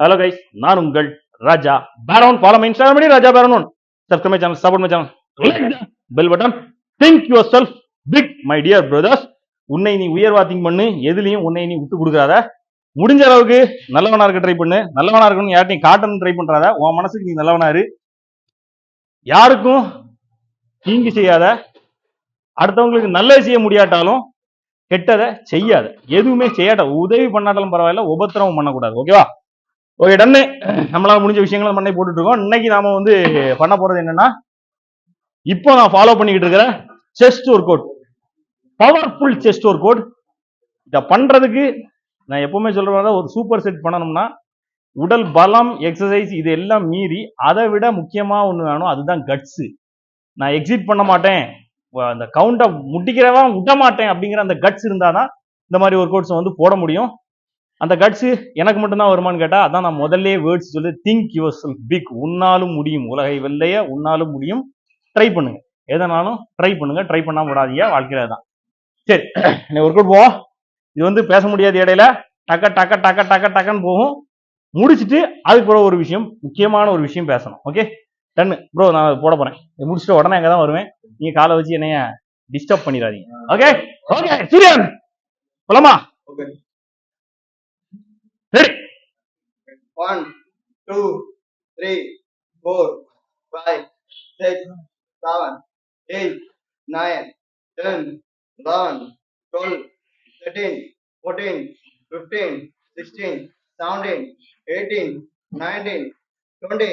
Hello guys நான் உங்கள் Raja Peron follow my Instagram Raja Peron subscribe my channel support my channel bell button think yourself big my dear brothers உன்னை நீ உயர்வா think பண்ணு. எதுலயும் உன்னை நீ விட்டு கொடுக்காத. முடிஞ்ச அளவுக்கு நல்லவனா இருக்க ட்ரை பண்ணு. நல்லவனா இருக்கணும் யார்ட்டையும் காட்டணும் ட்ரை பண்றாத. உன் மனசுக்கு நீ நல்லவனா இரு. யாருக்கும் தீங்கு செய்யாத. அடுத்தவங்களுக்கு நல்லது செய்ய முடியாட்டாலும் கெட்டதை செய்யாத. எதுவுமே செய்யாத உதவி பண்ணாட்டாலும் பரவாயில்ல உபத்திரவம் பண்ணக்கூடாது. ஓகேவா ஓகே டன்னு நம்மளால முடிஞ்ச விஷயங்களை மண்ணை போட்டுட்டு இருக்கோம் இன்னைக்கு நாம வந்து பண்ண போறது என்னன்னா இப்போ நான் ஃபாலோ பண்ணிக்கிட்டு இருக்கிற chest workout powerful chest workout இதை பண்றதுக்கு நான் எப்பவுமே சொல்ற மாதிரி ஒரு சூப்பர் செட் பண்ணணும்னா உடல் பலம் எக்ஸசைஸ் இது எல்லாம் மீறி அதை விட முக்கியமா ஒன்று வேணும் அதுதான் கட்ஸு நான் எக்ஸிட் பண்ண மாட்டேன். அந்த கவுண்டை முட்டிக்கிறவன் விட மாட்டேன் அப்படிங்கிற அந்த கட்ஸ் இருந்தால் தான் இந்த மாதிரி ஒர்க் கோட்ஸை வந்து போட முடியும். அந்த கட்ஸு எனக்கு மட்டும்தான் வருமான்னு கேட்டால் அதான் நான் முதல்ல வேர்ட்ஸ் சொல்லி திங்க் யுவர் செல்ஃப் பிக் உன்னாலும் முடியும். உலகை வெள்ளைய உன்னாலும் முடியும். ட்ரை பண்ணுங்க. எதனாலும் ட்ரை பண்ணுங்க. ட்ரை பண்ணாம விடாதீங்க. வாழ்க்கையில தான் சரி. ஒர்க் அவுட் போவோம். இது வந்து பேச முடியாத இடையில டக்க டக்க டக்க டக்க டக்கன்னு போகும். முடிச்சுட்டு அதுக்கு பிறகு ஒரு விஷயம் முக்கியமான ஒரு விஷயம் பேசணும். ஓகே டன்னு ப்ரோ நான் போட போறேன். இதை முடிச்சுட்டு உடனே அங்கே தான் வருவேன். நீங்க காலை வச்சு என்னைய டிஸ்டர்ப் பண்ணிடாதீங்க ஓகே ஓகே சூரியன் போலாமா. Ready One, two, three, four, five, six, seven, eight, nine, ten, eleven, twelve, thirteen, fourteen, fifteen, sixteen, seventeen, eighteen, nineteen, twenty.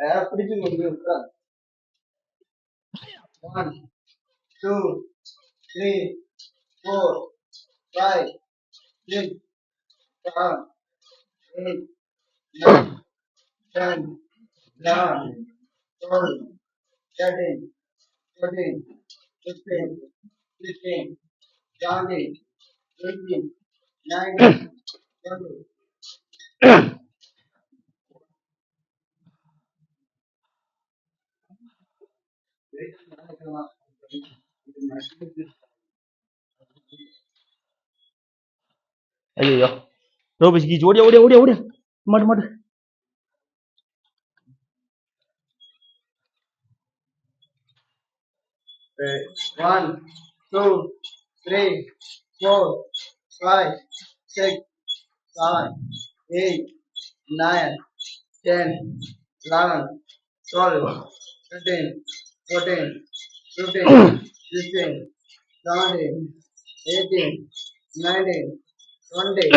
Air பிடிச்சு கொண்டு இருக்கிறார் one two three four five six seven eight nine ten eleven twelve thirteen fourteen fifteen sixteen seventeen eighteen nineteen twenty ஐயோ ரோபிஷ் கீச்சு ஓடியா ஓடியா ஓடியா ஓடியா மாட்டு மாட்டு one two three four five six seven eight nine ten eleven twelve thirteen 14, 15, 16, 17, 18, 19, 20.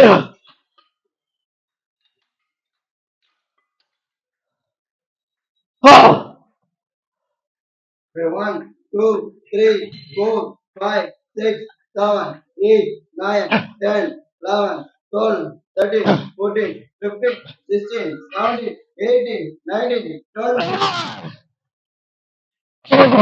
One, two, three, four, five, six, seven, eight, nine, ten, eleven, twelve, thirteen, fourteen, fifteen, sixteen, seventeen, eighteen, nineteen, twenty.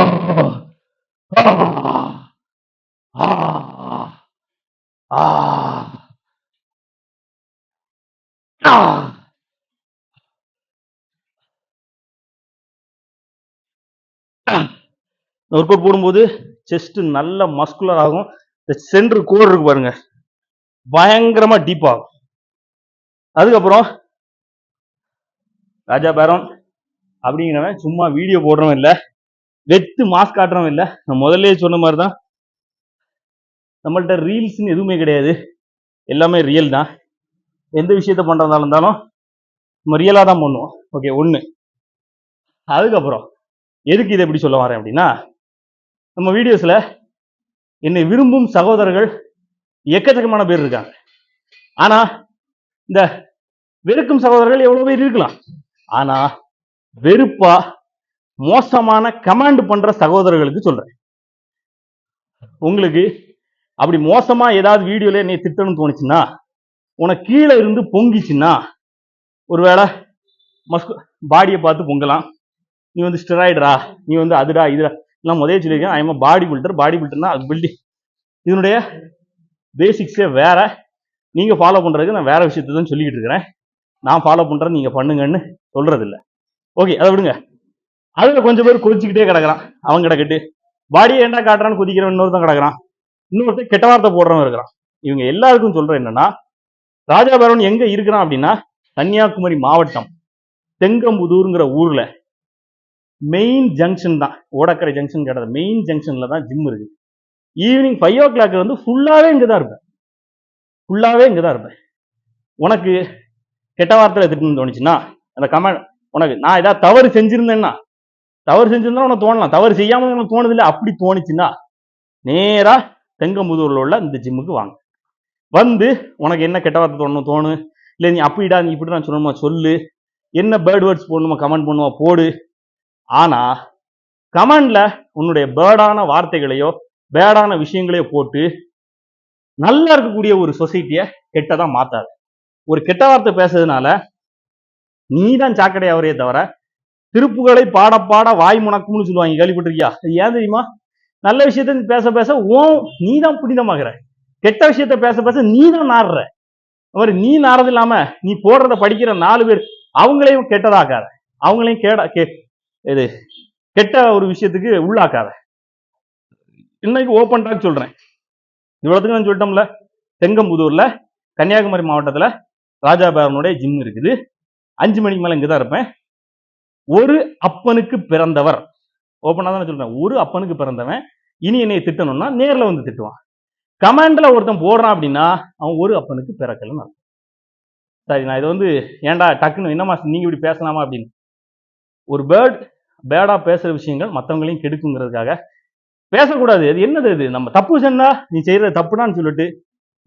Workout போடும்போது chest நல்ல muscular ஆகும். இந்த centre core இருக்கு பாருங்க. பயங்கரமா deep ஆகும். அதுக்கப்புறம் ராஜா பேரம் அப்படிங்கிறவன் சும்மா வீடியோ போடுறவன் இல்லை. வெத்து மாஸ்க் காட்டுறவன் இல்லை. நான் முதல்ல சொன்ன மாதிரி தான் நம்மள்கிட்ட ரீல்ஸ்னு எதுவுமே கிடையாது. எல்லாமே ரியல் தான். எந்த விஷயத்த பண்ணுறதா இருந்தாலும் நம்ம ரியலாக தான் பண்ணுவோம். ஓகே ஒன்று அதுக்கப்புறம் எதுக்கு இதை எப்படி சொல்ல வரேன் அப்படின்னா நம்ம வீடியோஸில் என்னை விரும்பும் சகோதரர்கள் எக்கச்சக்கமான பேர் இருக்காங்க. ஆனால் இந்த வெறுக்கும் சகோதரர்கள் எவ்வளோ பேர் இருக்கலாம். ஆனால் வெறுப்பா மோசமான கமாண்ட் பண்ற சகோதரர்களுக்கு சொல்றேன். உங்களுக்கு அப்படி மோசமா ஏதாவது வீடியோல என்னை திட்டணும்னு தோணுச்சுன்னா உனக்கு கீழே இருந்து பொங்கிச்சுன்னா ஒருவேளை மஸ்கு பாடியை பார்த்து பொங்கலாம். நீ வந்து ஸ்டெராய்டரா நீ வந்து அதுடா இதுடா. நான் முதலே சொல்லியிருக்கேன் ஐஎம் பாடி பில்டர் பாடி பில்டர்னா அது பில்டிங் இதனுடைய பேசிக்ஸே வேற. நீங்க ஃபாலோ பண்றதுக்கு நான் வேற விஷயத்தை தான் சொல்லிக்கிட்டு இருக்கிறேன். நான் ஃபாலோ பண்றது நீங்க பண்ணுங்கன்னு சொல்றது ஓகே அதை விடுங்க. அதுல கொஞ்சம் பேர் கொதிச்சுக்கிட்டே கிடக்குறான். அவன் கிடக்கட்டு பாடியை என்ன காட்டுறான்னு குதிக்கிறவன் இன்னொருத்தன் கிடக்குறான். இன்னொருத்தன் கெட்ட வார்த்தை போடுறவன் இருக்கிறான். இவங்க எல்லாருக்கும் சொல்றேன் என்னன்னா ராஜாபரவன் எங்க இருக்கிறான் அப்படின்னா கன்னியாகுமரி மாவட்டம் தெங்கம்புதூருங்கிற ஊர்ல. மெயின் ஜங்ஷன் தான். ஓடக்கரை ஜங்ஷன் கிடையாது. மெயின் ஜங்ஷன்ல தான் ஜிம் இருக்கு. ஈவினிங் ஃபைவ் ஓ கிளாக் வந்து ஃபுல்லாவே இங்கே தான் இருப்பேன். ஃபுல்லாவே இங்கே தான் இருப்பேன். உனக்கு கெட்ட வார்த்தையில் திட்டணும்னு தோணுச்சுன்னா அந்த கமெண்ட் உனக்கு நான் ஏதாவது தவறு செஞ்சிருந்தேன்னா தவறு செஞ்சிருந்தா உனக்கு தோணலாம். தவறு செய்யாம உனக்கு தோணுது இல்லை அப்படி தோணுச்சுன்னா நேரா தெங்கம்புதூர்ல உள்ள இந்த ஜிம்முக்கு வாங்க. வந்து உனக்கு என்ன கெட்ட வார்த்தை தோணும் தோணு. இல்லை நீ அப்படிடா நீ இப்படி நான் சொல்லணுமா சொல்லு. என்ன பேர்ட் வேர்ட்ஸ் போடணுமா கமெண்ட் பண்ணுமா போடு. ஆனா கமெண்ட்ல உன்னுடைய பேர்டான வார்த்தைகளையோ பேடான விஷயங்களையோ போட்டு நல்லா இருக்கக்கூடிய ஒரு சொசைட்டியை கெட்டதா மாத்தாது. ஒரு கெட்ட வார்த்தை பேசுறதுனால நீ தான் சாக்கடையாவரே தவிர திருப்புகளை பாட பாட வாய் முணக்கும்னு சொல்லுவாங்க கேள்விப்பட்டிருக்கியா? அது ஏன் தெரியுமா? நல்ல விஷயத்த பேச பேச ஓ நீ தான் புனிதமாகிற. கெட்ட விஷயத்த பேச பேச நீ தான் நாடுற அவர் நீ நாறது இல்லாம நீ போடுறத படிக்கிற நாலு பேர் அவங்களையும் கெட்டதாக்காத. அவங்களையும் கேட கே இது கெட்ட ஒரு விஷயத்துக்கு உள்ளாக்காத. இன்னைக்கு ஓப்பன் டாக் சொல்றேன். இவ்வளவுக்கு நான் சொல்லிட்டோம்ல தெங்கம்புதூர்ல கன்னியாகுமரி மாவட்டத்துல ராஜா பேரனுடைய ஜிம் இருக்குது. அஞ்சு மணிக்கு மேல இங்கதான் இருப்பேன். ஒரு அப்பனுக்கு பிறந்தவர். ஓப்பனாக தான் சொல்றேன். ஒரு அப்பனுக்கு பிறந்தவன் இனி என்னை திட்டணும்னா நேர்ல வந்து திட்டுவான். கமாண்ட்ல ஒருத்தன் போடுறான் அப்படின்னா அவன் ஒரு அப்பனுக்கு பிறக்கலன்னு அர்த்தம். சரி நான் இதை வந்து ஏன்டா டக்குன்னு என்னமா நீங்க இப்படி பேசலாமா அப்படின்னு. ஒரு பேர்ட் பேடாக பேசுற விஷயங்கள் மற்றவங்களையும் கெடுக்குங்கிறதுக்காக பேசக்கூடாது. அது என்னது இது? நம்ம தப்பு செஞ்சா நீ செய்கிறது தப்புடான்னு சொல்லிட்டு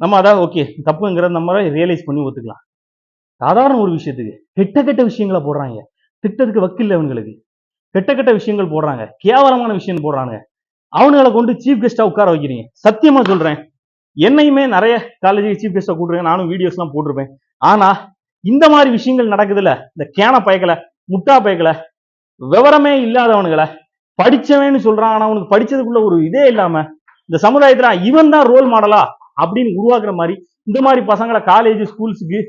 நம்ம அதான் ஓகே தப்புங்கிறத நம்ம ரியலைஸ் பண்ணி ஒத்துக்கலாம். சாதாரண ஒரு விஷயத்துக்கு கெட்ட கெட்ட விஷயங்களை போடுறாங்க. திட்டத்துக்கு வக்கில்ல அவங்களுக்கு கெட்ட கெட்ட விஷயங்கள் போடுறாங்க. கேவலமான விஷயம் போடுறாங்க அவனுங்களை கொண்டு சீஃப் கெஸ்டா உட்கார வைக்கிறீங்க. சத்தியமா சொல்றேன். என்னையுமே நிறைய காலேஜுக்கு சீஃப் கெஸ்டா கூட்டுருங்க நானும் வீடியோஸ் எல்லாம் போட்டிருப்பேன். ஆனா இந்த மாதிரி விஷயங்கள் நடக்குதுல்ல இந்த கேன பயக்கல முட்டா பயக்கல விவரமே இல்லாதவனுங்களை படிச்சவன்னு சொல்றான். ஆனா அவனுக்கு படிச்சதுக்குள்ள ஒரு இதே இல்லாம இந்த சமுதாயத்துல இவன் தான் ரோல் மாடலா அப்படின்னு உருவாக்குற மாதிரி இந்த மாதிரி பசங்களை காலேஜ் ஸ்கூல்ஸுக்கு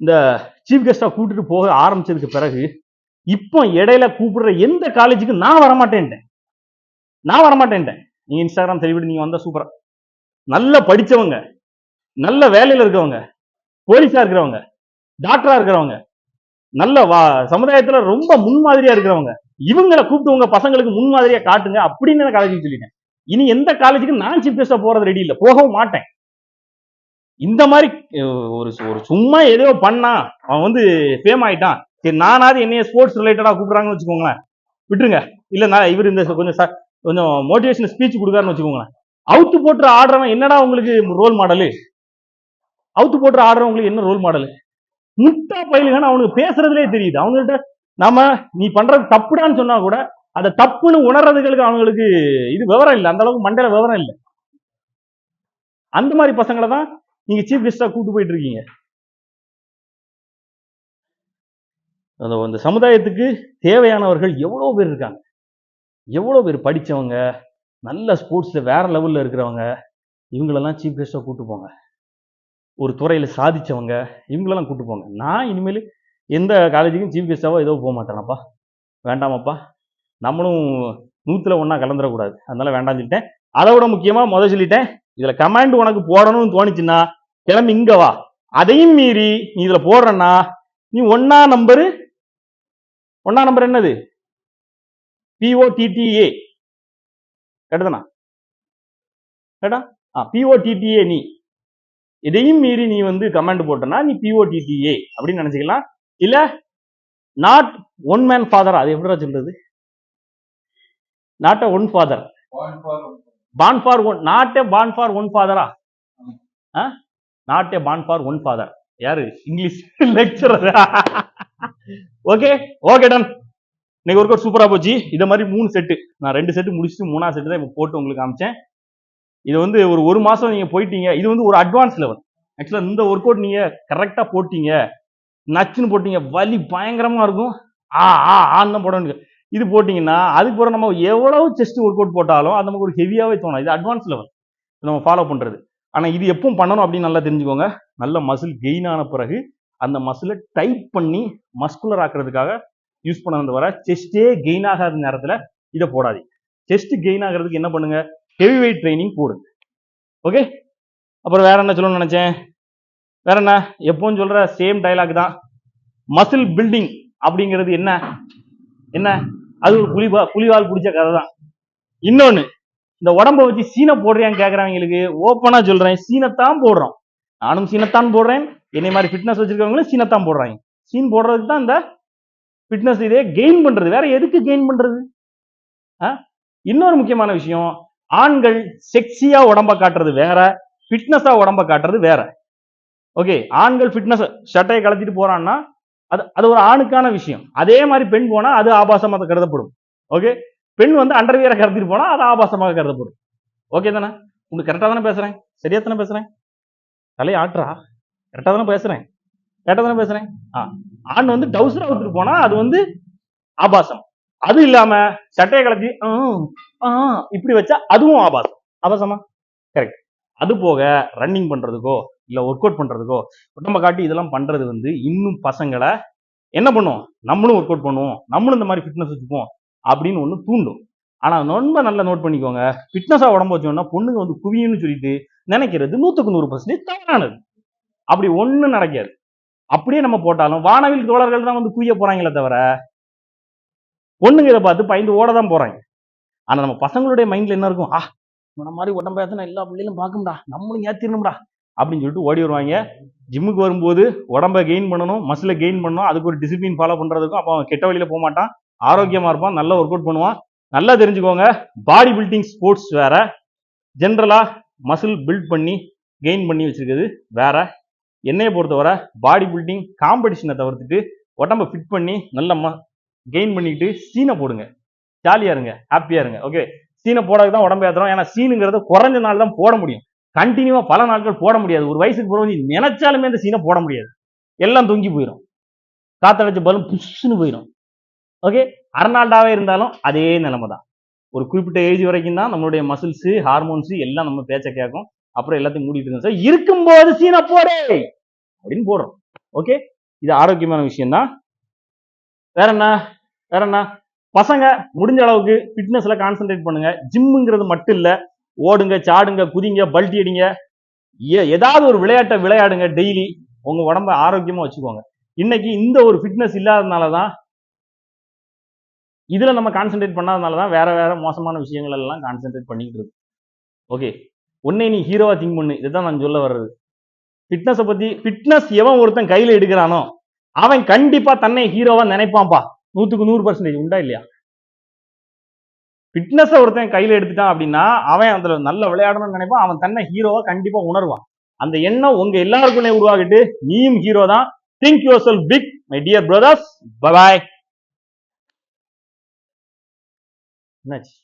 இந்த சீஃப் கெஸ்டாக கூட்டிட்டு போக ஆரம்பிச்சதுக்கு பிறகு இப்போ இடையில கூப்பிடுற எந்த காலேஜுக்கு நான் வரமாட்டேன்ட்டேன். நான் வரமாட்டேன்ட்டேன். நீங்க இன்ஸ்டாகிராம் தெரிவிட்டு நீங்க வந்தா சூப்பரா நல்ல படிச்சவங்க நல்ல வேலையில இருக்கவங்க போலீஸா இருக்கிறவங்க டாக்டரா இருக்கிறவங்க நல்ல வா சமுதாயத்துல ரொம்ப முன்மாதிரியா இருக்கிறவங்க இவங்களை கூப்பிட்டு உங்க பசங்களுக்கு முன்மாதிரியா காட்டுங்க அப்படின்னு நான் காலேஜுக்கு சொல்லிட்டேன். இனி எந்த காலேஜுக்கு நான் சீஃப் கெஸ்டா போறது ரெடி இல்லை. போகவும் மாட்டேன். இந்த மாதிரி ஒரு ஒரு சும்மா ஏதோ பண்ணா அவன் வந்து ஃபேம் ஆயிட்டான். சரி நானாவது என்னைய ஸ்போர்ட்ஸ் ரிலேட்டடாக கூப்பிடுறாங்கன்னு வச்சுக்கோங்களேன். விட்டுருங்க. இல்லை நான் இவர் இந்த கொஞ்சம் சார் கொஞ்சம் மோட்டிவேஷன் ஸ்பீச் கொடுக்காருன்னு வச்சுக்கோங்களேன். அவுத்து போட்டு ஆடுறவன் என்னடா உங்களுக்கு ரோல் மாடலு அவுத்து போட்டு ஆடுறவங்களுக்கு என்ன ரோல் மாடலு முட்டா பயிலுங்கன்னு அவனுக்கு பேசுறதுலே தெரியுது. அவங்கள்ட்ட நாம நீ பண்றது தப்புடான்னு சொன்னா கூட அதை தப்புன்னு உணர்றதுகளுக்கு அவங்களுக்கு இது விவரம் இல்லை. அந்த அளவுக்கு மண்டையில விவரம் இல்லை. அந்த மாதிரி பசங்களை தான் நீங்க சீஃப் கெஸ்டா கூட்டு போயிட்டு இருக்கீங்க அந்த அந்த சமுதாயத்துக்கு தேவையானவர்கள் எவ்வளோ பேர் இருக்காங்க. எவ்வளோ பேர் படித்தவங்க நல்ல ஸ்போர்ட்ஸில் வேற லெவலில் இருக்கிறவங்க இவங்களெல்லாம் சீஃப் கெஸ்ட்டாக கூட்டு போங்க. ஒரு துறையில் சாதித்தவங்க இவங்களெல்லாம் கூட்டு போங்க. நான் இனிமேல் எந்த காலேஜுக்கும் சீஃப் கெஸ்டாவோ ஏதோ போக மாட்டேனப்பா. வேண்டாமப்பா. நம்மளும் நூற்றில் ஒன்றா கலந்துடக்கூடாது அதனால வேண்டாம்னு சொல்லிட்டேன். அதை விட முக்கியமாக முதல் சொல்லிட்டேன். இதுல கமாண்ட் உனக்கு போடணும்னு தோணுச்சுன்னா கிளம்பி இங்க வா. அதையும் மீறி நீ இதுல போடுறன்னா நீ ஒன்னா நம்பரு ஒன்னா நம்பர் என்னது? பிஓடிடிஏ கேட்டதானா கேட்டா? ஆ பிஓடிடிஏ நீ. இதையும் மீறி நீ வந்து கமெண்ட் போட்டனா நீ பிஓடிடிஏ அப்படின்னு நினைச்சுக்கலாம். இல்ல நாட் ஒன் மேன் ஃபாதர் அது எப்படி சொல்றது? Not a one father ban for one not a ban for one ஃபாதரா not a ban for one father யாரு English lecturer okay okay done இன்னைக்கு ஒர்க் அவுட் சூப்பரா போச்சு இதை மாதிரி மூணு செட்டு நான் ரெண்டு செட்டு முடிச்சுட்டு மூணாவது செட்டு தான் இப்போ போட்டு உங்களுக்கு காமிச்சேன் இது வந்து ஒரு ஒரு மாசம் நீங்க போயிட்டீங்க இது வந்து ஒரு அட்வான்ஸ் லெவல் ஆக்சுவலா இந்த ஒர்க் அவுட் நீங்க கரெக்டா போட்டீங்க நச்சுன்னு போட்டீங்க வலி பயங்கரமா இருக்கும் ஆ ஆ ஆன்னு தான் போடணும் இது போட்டிங்கன்னா அதுக்கப்புறம் நம்ம எவ்வளவு செஸ்ட் ஒர்க் அவுட் போட்டாலும் அது நமக்கு ஒரு ஹெவியாகவே தோணும். இது அட்வான்ஸ் லெவல் நம்ம ஃபாலோ பண்ணுறது ஆனால் இது எப்பவும் பண்ணணும் அப்படின்னு நல்லா தெரிஞ்சுக்கோங்க. நல்ல மசில் கெயின் ஆன பிறகு அந்த மசிலை டைட் பண்ணி மஸ்குலர் ஆக்குறதுக்காக யூஸ் பண்ண வர செஸ்டே கெயின் ஆகாத நேரத்தில் இதை போடாதீங்க. செஸ்ட் கெயின் ஆகிறதுக்கு என்ன பண்ணுங்க? ஹெவி வெயிட் ட்ரைனிங் போடுங்க. ஓகே அப்புறம் வேற என்ன சொல்லணும்னு நினச்சேன்? வேற என்ன? எப்பவும் சொல்ற சேம் டைலாக் தான். மசில் பில்டிங் அப்படிங்கிறது என்ன? என்ன? அது ஒரு புலி புலிவால் பிடிச்ச கதை தான் இன்னொன்னு இந்த உடம்ப வச்சு சீனை போடுறியான்னு கேட்குறவங்களுக்கு ஓப்பனாக சொல்கிறேன் சீனைத்தான் போடுறோம். நானும் சீனைத்தான் போடுறேன். என்னை மாதிரி ஃபிட்னஸ் வச்சிருக்கவங்களும் சீனைத்தான் போடுறாங்க. சீன் போடுறதுக்கு தான் இந்த ஃபிட்னஸ் இதே கெயின் பண்றது. வேற எதுக்கு கெயின் பண்றது? ஆ? இன்னொரு முக்கியமான விஷயம் ஆண்கள் செக்ஸியாக உடம்ப காட்டுறது வேற ஃபிட்னஸாக உடம்ப காட்டுறது வேற. ஓகே ஆண்கள் ஃபிட்னஸ் ஷர்ட்டையை கலத்திட்டு போறான்னா அது அது ஒரு ஆணுக்கான விஷயம். அதே மாதிரி பெண் போனால் அது ஆபாசமாக கருதப்படும். ஓகே பெண் வந்து அண்டர்வியரை கருத்திட்டு போனால் அது ஆபாசமாக கருதப்படும். ஓகே தானே? உங்களுக்கு கரெக்டாக தானே பேசுகிறேன் சரியா தானே பேசுகிறேன் தலையை ஆட்டுறா? கரெக்டாக தானே பேசுகிறேன் கரெக்டாக தானே பேசுகிறேன் ஆ. ஆண் வந்து டவுசர் அவுத்துட்டு போனால் அது வந்து ஆபாசம். அது இல்லாம சட்டையை கலத்தி இப்படி வச்சா அதுவும் ஆபாசம். ஆபாசமா? கரெக்ட் அது போக ரன்னிங் பண்றதுக்கோ இல்ல ஒர்க் அவுட் பண்றதுக்கோ உடம்ப காட்டி இதெல்லாம் பண்றது வந்து இன்னும் பசங்களை என்ன பண்ணுவோம் நம்மளும் ஒர்க் அவுட் பண்ணுவோம். நம்மளும் இந்த மாதிரி ஃபிட்னஸ் வச்சுப்போம். அப்படின்னு ஒண்ணு தூண்டும். ஆனா ரொம்ப நல்லா நோட் பண்ணிக்கோங்க. ஃபிட்னஸாக உடம்பு வச்சோம்னா பொண்ணுங்க வந்து குவியும்னு சொல்லிட்டு நினைக்கிறது நூத்துக்கு நூறு பர்சன்டேஜ் தவறானது. அப்படி ஒன்றும் நடக்காது. அப்படியே நம்ம போட்டாலும் வானவில் தோழர்கள் தான் வந்து குவிய போறாங்களே தவிர பொண்ணுங்க இதை பார்த்து பயந்து ஓட தான் போறாங்க. ஆனா நம்ம பசங்களுடைய மைண்ட்ல என்ன இருக்கும்? ஆ இந்த மாதிரி உடம்ப ஏத்தனை எல்லா பிள்ளைகளும் பார்க்கும்டா நம்மளும் ஏற்றிடணும்டா அப்படின்னு சொல்லிட்டு ஓடி வருவாங்க. ஜிம்முக்கு வரும்போது உடம்ப கெயின் பண்ணணும் மசிலை கெயின் பண்ணணும் அதுக்கு ஒரு டிசிப்ளின் ஃபாலோ பண்ணுறதுக்கும் அப்போ அவன் கெட்ட வழியில் போக மாட்டான் இருப்பான் நல்லா ஒர்க் அவுட் பண்ணுவான். நல்லா தெரிஞ்சுக்கோங்க பாடி பில்டிங் ஸ்போர்ட்ஸ் வேற ஜென்ரலாக மசில் பில்ட் பண்ணி கெயின் பண்ணி வச்சுருக்கிறது வேற. என்னையை பொறுத்தவரை பாடி பில்டிங் காம்படிஷனை தவிர்த்துட்டு உடம்ப ஃபிட் பண்ணி நல்ல கெயின் பண்ணிட்டு சீனை போடுங்க. ஜாலியாக இருங்க ஹாப்பியாக இருங்க ஓகே சீனை போடாது தான் உடம்பு ஏற்றுறோம் ஏன்னா சீனுங்கிறது குறைஞ்ச நாள் தான் போட முடியும். கண்டினியூவா பல நாட்கள் போட முடியாது. ஒரு வயசுக்கு பிறகு நீ நினைச்சாலுமே அந்த சீனை போட முடியாது. எல்லாம் தொங்கி போயிடும் காத்தடைச்ச பலும் புஷ்ஷுன்னு போயிடும் ஓகே அர்னால்டாவே இருந்தாலும் அதே நிலைமை தான் ஒரு குறிப்பிட்ட ஏஜ் வரைக்கும் தான் நம்மளுடைய மசில்ஸ் ஹார்மோன்ஸ் எல்லாம் நம்ம பேச்ச கேட்கும் அப்புறம் எல்லாத்தையும் மூடிட்டு இருந்தோம் சார் இருக்கும்போது சீனை போடு! அப்படின்னு போடுறோம். ஓகே இது ஆரோக்கியமான விஷயம் தான் வேற என்ன? வேற என்ன? பசங்க முடிஞ்ச அளவுக்கு ஃபிட்னஸ்ல கான்சென்ட்ரேட் பண்ணுங்க. ஜிம்முங்கிறது மட்டும் இல்ல ஓடுங்க சாடுங்க குதிங்க பல்ட்டி அடிங்க. ஏ- ஏதாவது ஒரு விளையாட்டை விளையாடுங்க டெய்லி. உங்க உடம்ப ஆரோக்கியமா வச்சுக்கோங்க. இன்னைக்கு இந்த ஒரு ஃபிட்னஸ் இல்லாதனால தான் இதுல நம்ம கான்சென்ட்ரேட் பண்ணாதனால தான் வேற வேற மோசமான விஷயங்கள் எல்லாம் கான்சென்ட்ரேட் பண்ணிக்கிட்டு இருக்கு ஓகே உன்னை நீ ஹீரோவா திங்க் பண்ணு. இதுதான் நான் சொல்ல வர்றது. ஃபிட்னஸை பத்தி ஃபிட்னஸ் எவன் ஒருத்தன் கையில எடுக்கிறானோ அவன் கண்டிப்பா தன்னை ஹீரோவா நினைப்பான்ப்பா நூற்றுக்கு நூறு பர்சன்டேஜ் உண்டா இல்லையா? ஃபிட்னஸை ஒருத்தன் கையில எடுத்துட்டான் அப்படின்னா அவன் அதில் நல்ல விளையாடணும்னு நினைப்பான். அவன் தன்னை ஹீரோவா கண்டிப்பா உணர்வான். அந்த எண்ணம் உங்க எல்லாருக்குள்ளே உருவாகிட்டு நீயும் ஹீரோ தான். Think yourself big my dear brothers bye என்னாச்சு?